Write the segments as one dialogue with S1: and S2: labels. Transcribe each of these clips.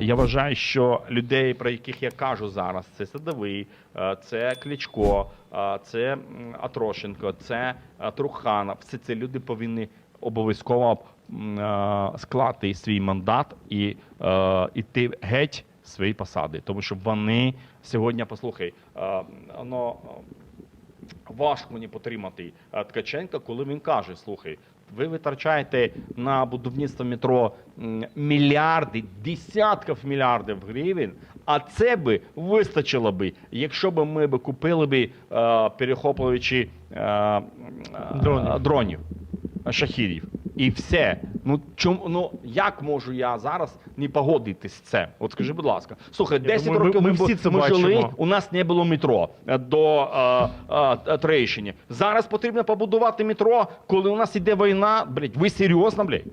S1: Я вважаю, що людей, про яких я кажу зараз, це Садовий, е, це Кличко, е, це Атрошенко, це е, Труханов. Всі ці люди повинні обов'язково склати свій мандат і іти геть свої посади, тому що вони сьогодні, послухай, воно важко мені потримати е, Ткаченка, коли він каже: слухай, ви витрачаєте на будівництво метро мільярди, десятків мільярдів гривень, а це би вистачило би, якщо б ми б купили б е, перехоплюючи е,
S2: дронів,
S1: шахідів. І все. Ну чому ну як можу я зараз не погодитись з це? От скажи, будь ласка, слухай, 10
S2: думаю,
S1: років
S2: ми
S1: ми,
S2: всі
S1: бу-
S2: це
S1: ми жили, у нас не було метро е, до е, е, Трещини. Зараз потрібно побудувати метро, коли у нас іде війна. Блять, ви серйозно, блядь?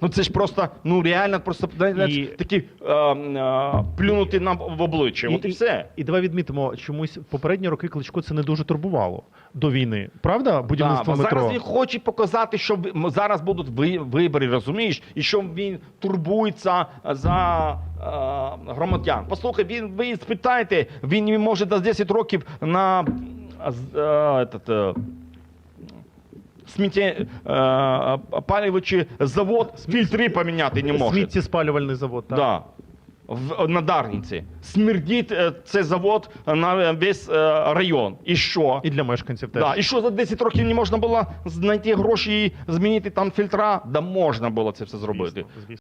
S1: Ну це ж просто, ну реально, просто
S2: І-
S1: такі е, е, плюнути нам в обличчя. От і, все.
S2: І давай відмітимо, чомусь попередні роки Кличко це не дуже турбувало до війни. Правда? Будівництво
S1: Да,
S2: метро.
S1: Зараз він хоче показати, що зараз будуть вибори, розумієш, і що він турбується за е, громадян. Послухай, він ви спитаєте, він може за 10 років на е, е, сміття е, завод фільтри поміняти не може.
S2: Сміттєспалювальний завод. Так.
S1: Да. В, на Дарниці. Смердить е, цей завод на весь е, район. І що?
S2: І для мешканців теж.
S1: Да, і що за 10 років не можна було знайти гроші і змінити там фільтра? Да можна було це все зробити.
S2: Звісно, звісно.